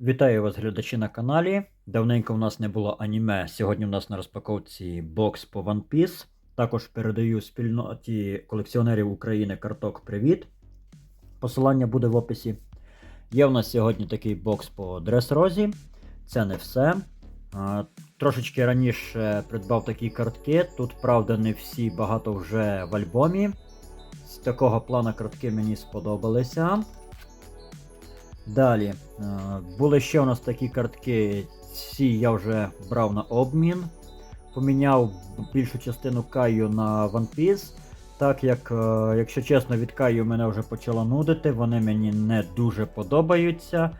Вітаю вас, глядачі на каналі. Давненько в нас не було аніме. Сьогодні в нас на розпаковці бокс по One Piece. Також передаю спільноті колекціонерів України карток Привіт. Посилання буде в описі. Є в нас сьогодні такий бокс по Дрес-Розі. Це не все. Трошечки раніше придбав такі картки. Тут, правда, не всі, багато вже в альбомі. З такого плану картки мені сподобалися. Далі. е, Були ще у нас такі картки. Ці я вже брав на обмін. Поміняв більшу частину Каю на One Piece. Так як, е, якщо чесно, від Каю мене вже почало нудити, вони мені не дуже подобаються.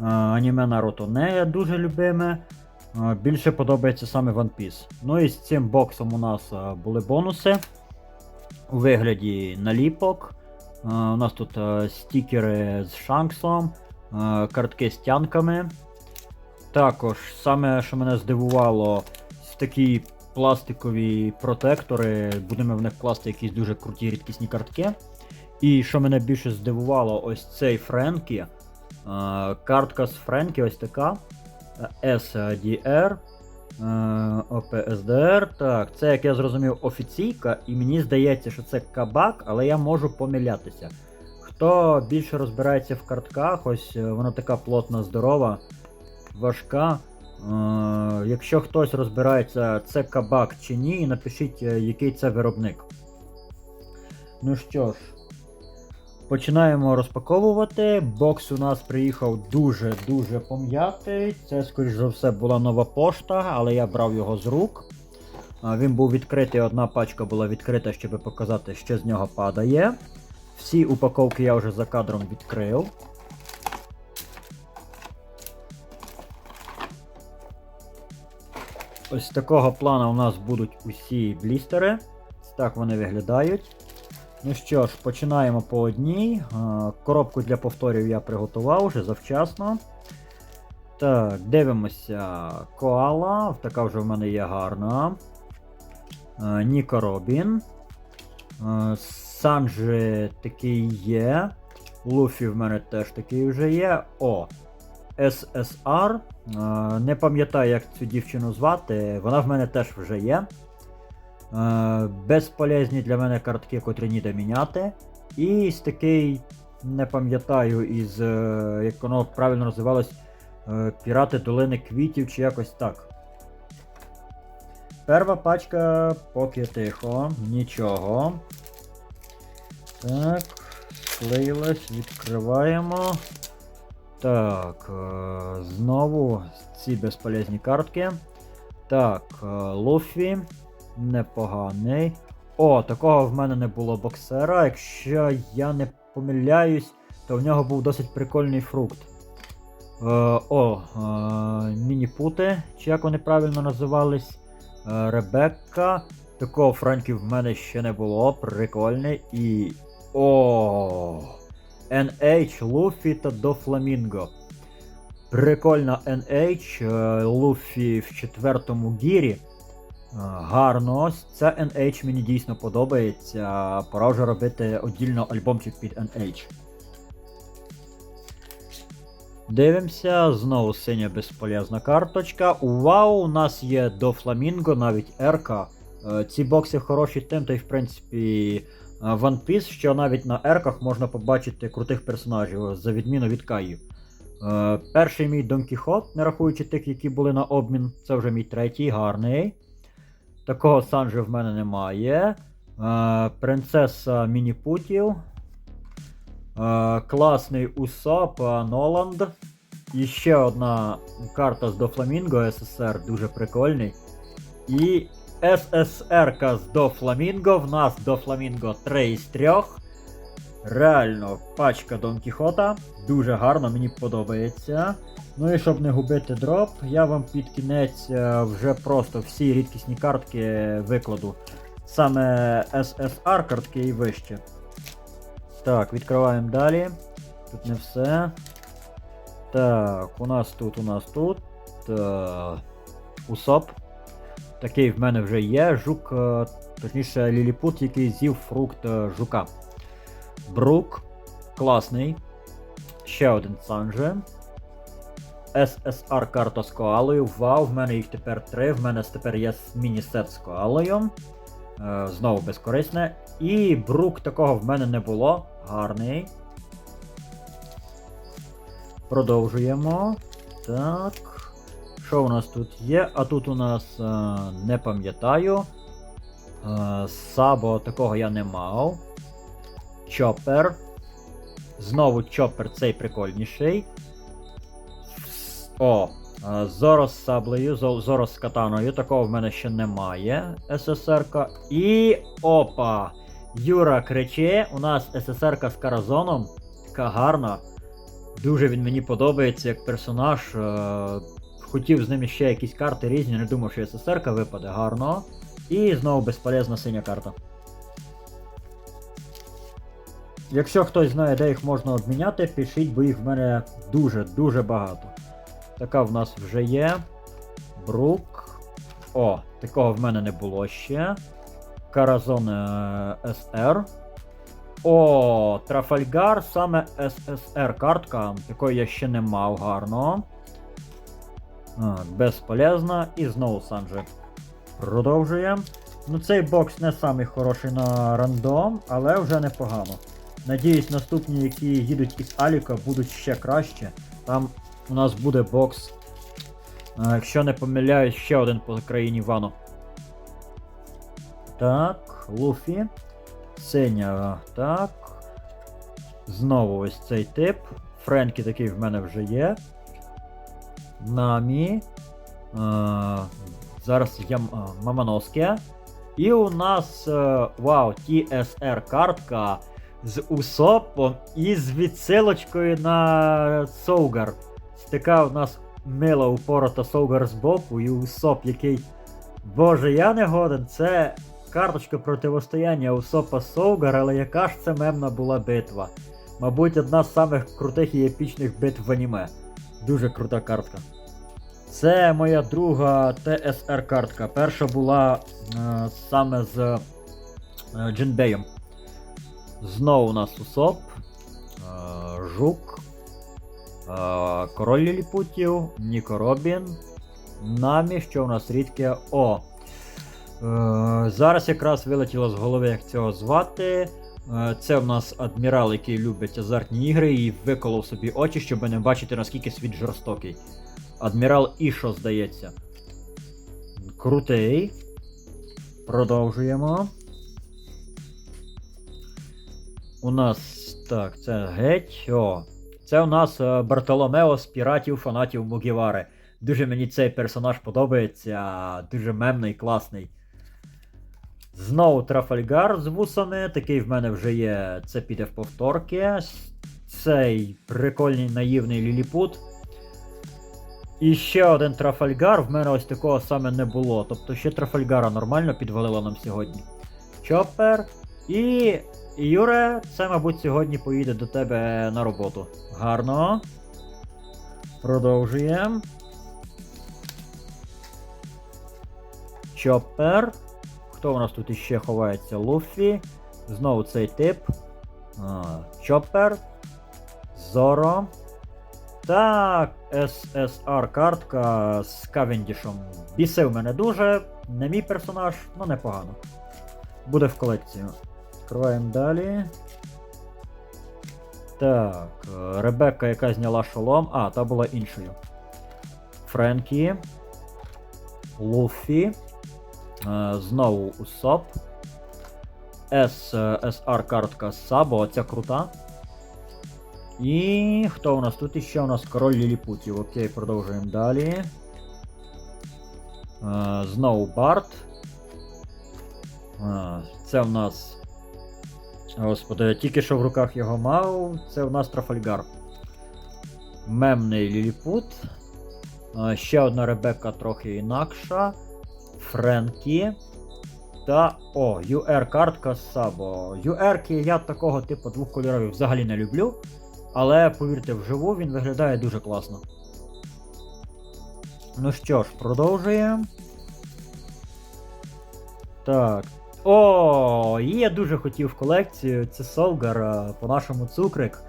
Е, Аніме Наруто не дуже любиме. Більше подобається саме One Piece. Ну і з цим боксом у нас були бонуси у вигляді наліпок. У нас тут стікери з Шанксом, картки з тянками. Також саме, що мене здивувало, такі пластикові протектори. Будемо в них класти якісь дуже круті рідкісні картки. І що мене більше здивувало, ось цей Френкі. Е, Картка з Френкі ось така. е, SDR. е, OPSDR. Так, це, як я зрозумів, офіційка, і мені здається, що це кабак, але я можу помилятися. Хто більше розбирається в картках, ось е, вона така плотна, здорова, важка. Е, якщо хтось розбирається, це кабак чи ні, напишіть, е, який це виробник. Ну що ж, починаємо розпаковувати. Бокс у нас приїхав дуже-дуже пом'ятий. Це, скоріш за все, була нова пошта, але я брав його з рук. Він був відкритий, одна пачка була відкрита, щоб показати, що з нього падає. Всі упаковки я вже за кадром відкрив. Ось такого плану у нас будуть усі блістери. Так вони виглядають. Ну що ж, починаємо по одній. Коробку для повторів я приготував вже завчасно. Так, дивимося. Коала, така вже в мене є гарна. Ніко Робін. Санджі такий є. Луфі в мене теж такий вже є. О. SSR. Не пам'ятаю, як цю дівчину звати. Вона в мене теж вже є. Безполезні для мене картки, котрі ніде міняти. І ось такий, не пам'ятаю, із, е, як воно правильно називалось, е, Пірати Долини Квітів чи якось так. Перша пачка поки тихо, нічого. Так, склеїлась, відкриваємо. Так, е, знову ці безполезні картки. Так, е, Луфі. Непоганий. О, такого в мене не було боксера. Якщо я не помиляюсь, то в нього був досить прикольний фрукт. Е, о, мініпути, чи як вони правильно називались. Ребекка. Такого Франків в мене ще не було. Прикольний. І. О! NH, Луфі та Дофламінго. Прикольна NH, е, Луфі в четвертому гірі. Е, Гарно, ось ця NH мені дійсно подобається. Пора вже робити отдільно альбомчик під NH. Дивимося, знову синя безполезна карточка. Вау, у нас є до Фламінго, навіть Ерка. Е, Ці бокси хороші тим, та й в принципі One Piece, що навіть на ерках можна побачити крутих персонажів, за відміну від Каї. Е, Перший мій Дон Кіхот, не рахуючи тих, які були на обмін, це вже мій третій, гарний. Такого Санджи в мене немає. Е, Принцеса Мініпутів. Е, Класний Усоп е, Ноланд. І ще одна карта з Дофламінго СССР, дуже прикольний. І ССР з Дофламінго. В нас Дофламінго 3 із 3. Реально, пачка Дон Кіхота. Дуже гарно, мені подобається. Ну і щоб не губити дроп, я вам під кінець е, вже просто всі рідкісні картки викладу. Саме SSR картки і вище. Так, відкриваємо далі. Тут не все. Так, у нас тут, у нас тут. Та... Усоп. Такий в мене вже є. Жук, е, точніше, ліліпут, який з'їв фрукт е, жука. Брук. Класний. Ще один Санже. SSR карта з коалою. Вау, в мене їх тепер три. В мене тепер є міні-сет з коалою. Е, знову безкорисне. І брук такого в мене не було. Гарний. Продовжуємо. Так. Що у нас тут є? А тут у нас е, не пам'ятаю. Е, Сабо такого я не мав. Чопер. Знову чопер цей прикольніший. О, е, Зоро з саблею, Зо- Зоро з катаною. Такого в мене ще немає. СССР-ка. І. Опа! Юра криче. У нас СССР-ка з Каразоном. Така гарна. Дуже він мені подобається як персонаж. Е, хотів з ним ще якісь карти різні, не думав, що СССР-ка випаде гарно. І знову безполезна синя карта. Якщо хтось знає, де їх можна обміняти, пишіть, бо їх в мене дуже-дуже багато. Така в нас вже є. Брук. О, такого в мене не було ще. Каразон е, СР. О, Трафальгар, саме ССР картка. Такої я ще не мав гарно. А, безполезна. І знову Санджи. Продовжуємо. Ну, цей бокс не самий хороший на рандом, але вже непогано. Надіюсь, наступні, які їдуть із Аліка, будуть ще краще. Там у нас буде бокс. Якщо не помиляюсь, ще один по країні Вану. Так, Луфі. Синя, так. Знову ось цей тип. Френкі такий в мене вже є. Намі. Е, зараз я а, Мамоноске. І у нас е, вау, TSR картка з Усопом і з відсилочкою на Соугар. Така у нас мила упорота Соугар з боку, і Усоп, який. Боже, я не годен. Це карточка противостояння Усопа Соугар, але яка ж це мемна була битва. Мабуть, одна з самих крутих і епічних битв в аніме. Дуже крута картка. Це моя друга TSR картка. Перша була е, саме з е, Джинбеєм. Знову у нас Усоп, е, Жук, е, Король Ліліпутів, Ніко Робін, Намі, що у нас рідке. О! Е, зараз якраз вилетіло з голови, як цього звати. Е, Це в нас адмірал, який любить азартні ігри і виколов собі очі, щоб не бачити, наскільки світ жорстокий. Адмірал Ішо, здається. Крутий. Продовжуємо. У нас. Так, це геть. О. Це у нас е, Бартоломео з піратів фанатів Мугівари. Дуже мені цей персонаж подобається. Дуже мемний, класний. Знову Трафальгар з вусами. Такий в мене вже є. Це піде в повторки. Цей прикольний наївний ліліпут. І ще один Трафальгар. В мене ось такого саме не було. Тобто ще Трафальгара нормально підвалило нам сьогодні. Чоппер. І. Юре, це, мабуть, сьогодні поїде до тебе на роботу. Гарно. Продовжуємо. Чоппер. Хто у нас тут іще ховається? Луфі. Знову цей тип. А, Чоппер. Зоро. Так, SSR картка з Кавендішем. Бісив мене дуже. Не мій персонаж, але непогано. Буде в колекцію. Відкриваємо далі. Так, Ребекка, яка зняла шолом. А, та була іншою. Френкі. Луфі. Е, Знову Усоп. SR картка Сабо, оця крута. І хто у нас тут іще? У нас король Ліліпутів. Окей, продовжуємо далі. Е, Знову Барт. Е, Це в нас. Господи, я тільки що в руках його мав. Це в нас Трафальгар. Мемний Ліліпут. Е, Ще одна Ребекка трохи інакша. Френкі. Та. О, UR картка з Сабо. UR-ки я такого типу двохкольорових взагалі не люблю. Але повірте, вживу він виглядає дуже класно. Ну що ж, продовжуємо. Так. О, і я дуже хотів в колекцію. Це Солгар, по-нашому цукрик.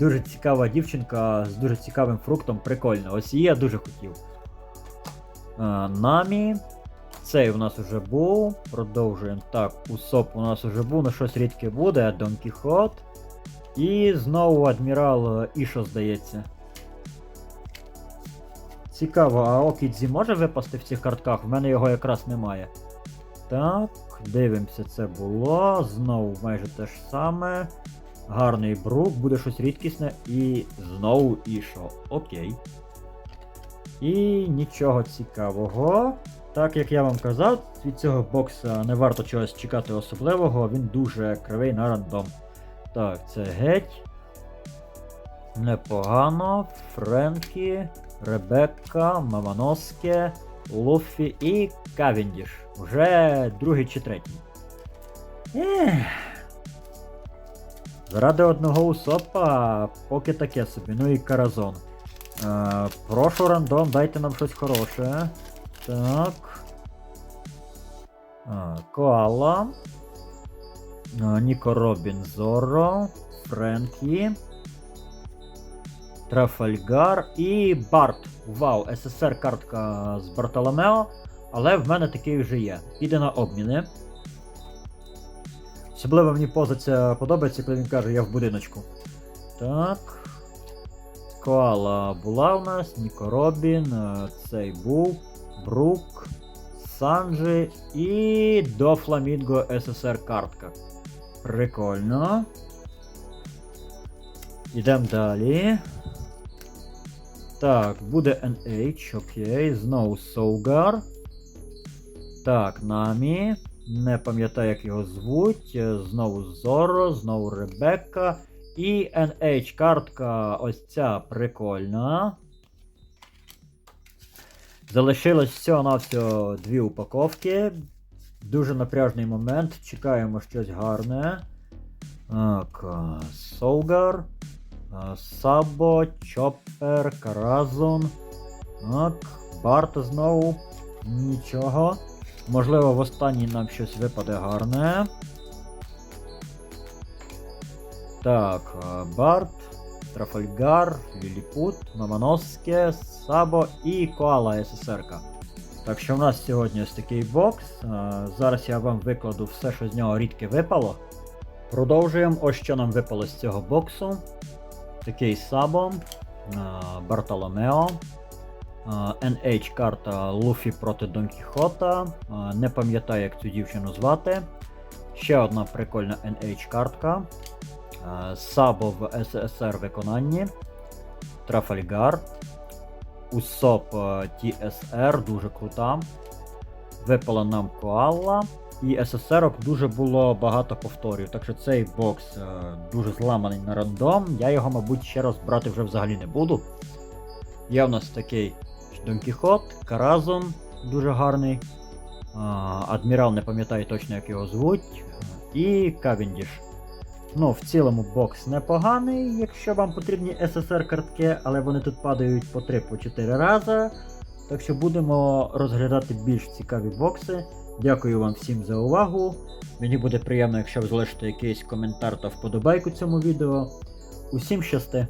Дуже цікава дівчинка з дуже цікавим фруктом, прикольно. Ось її я дуже хотів. А, Намі. Цей у нас уже був. Продовжуємо. Так, Усоп у нас уже був, ну щось рідке буде. Дон Кіхот. І знову адмірал е, Ішо, здається. Цікаво, а Окідзі може випасти в цих картках? В мене його якраз немає. Так, дивимося, це було. Знову майже те ж саме. Гарний брук, буде щось рідкісне і знову Ішо. Окей. І нічого цікавого. Так як я вам казав, від цього бокса не варто чогось чекати особливого, він дуже кривий на рандом. Так, це геть. Непогано. Френкі, Ребекка, Маманоске, Луфі і Кавендіш. Вже другий чи третій. Ех. Заради одного усопа поки таке собі. Ну і Каразон. Е, прошу рандом, дайте нам щось хороше. Так. А, Коала. А, Ніко Робін Зорро. Френкі. Трафальгар і Барт. Вау, СССР картка з Бартоломео. Але в мене такий вже є. Піде на обміни. Особливо мені позиція подобається, коли він каже, я в будиночку. Так. Коала була у нас, Ніко Робін, е, цей був, Брук, Санджі і до Фламінго СССР картка. Прикольно. Ідемо далі. Так, буде NH, окей, знову Соугар. Так, Намі. Не пам'ятаю, як його звуть. Знову Зоро, знову Ребекка. І NH картка ось ця прикольна. Залишилось всього на всього дві упаковки. Дуже напряжний момент. Чекаємо щось гарне. Так, Солгар. Сабо, Чоппер, Каразун. Так, Барт знову. Нічого. Можливо, в останній нам щось випаде гарне. Так, а, Барт, Трафальгар, Ліліпут, Мамоноске, Сабо і Коала СССРка. Так що в нас сьогодні ось такий бокс. Зараз я вам викладу все, що з нього рідке випало. Продовжуємо. Ось що нам випало з цього боксу. Такий Сабо, Бартоломео. NH карта Луфі проти Дон Кіхота. Не пам'ятаю, як цю дівчину звати. Ще одна прикольна NH картка. Сабо в СССР виконанні. Трафальгар. Усоп е, TSR, дуже крута. Випала нам Коала. І СССРок дуже було багато повторів. Так що цей бокс е, дуже зламаний на рандом. Я його, мабуть, ще раз брати вже взагалі не буду. Є в нас такий Дон Кіхот, Каразон, дуже гарний. А, Адмірал не пам'ятаю точно, як його звуть. І Кавендіш. Ну, в цілому бокс непоганий, якщо вам потрібні SSR картки, але вони тут падають по 3-4 рази. Так що будемо розглядати більш цікаві бокси. Дякую вам всім за увагу. Мені буде приємно, якщо ви залишите якийсь коментар та вподобайку цьому відео. Усім щасти!